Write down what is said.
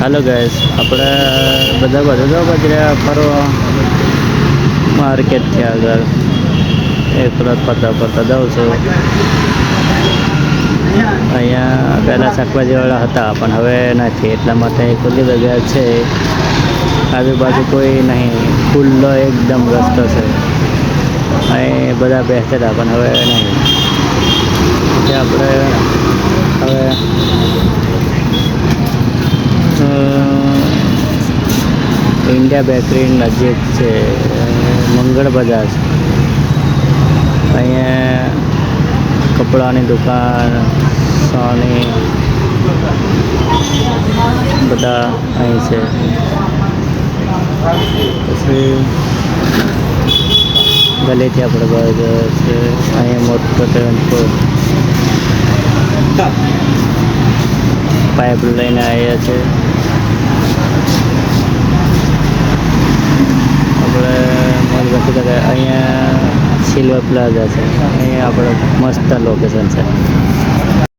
હાલો gas આપણે બધા બધા બજર્યા ફરવા માર્કેટથી આગળ. એક રાત ફરતા ફરતા જાઉં છું. અહીંયા પહેલાં શાકભાજીવાળા હતા, પણ હવે નથી. એટલા માટે ખુલ્લી જગ્યા છે. આજુબાજુ કોઈ નહીં. ખુલ્લો એકદમ રસ્તો છે. અહીં બધા બેસતા હતા પણ હવે નહીં એટલે આપણે હવે અ, ઇન્ડિયા બેકરી નજીક છે, મંગળ બજાર છે. અહીંયા કપડાની દુકાન, સોની, બધા અહીં છે. પછી ગલેથી આપણે બહાર છે અહીંયા મોટો ટેમ્પો. પાઇપ લઈને આવ્યા છે આપણે મોલગઢ અહીંયા સિલ્વર પ્લાઝા છે. અહીંયા આપણે મસ્ત લોકેશન છે.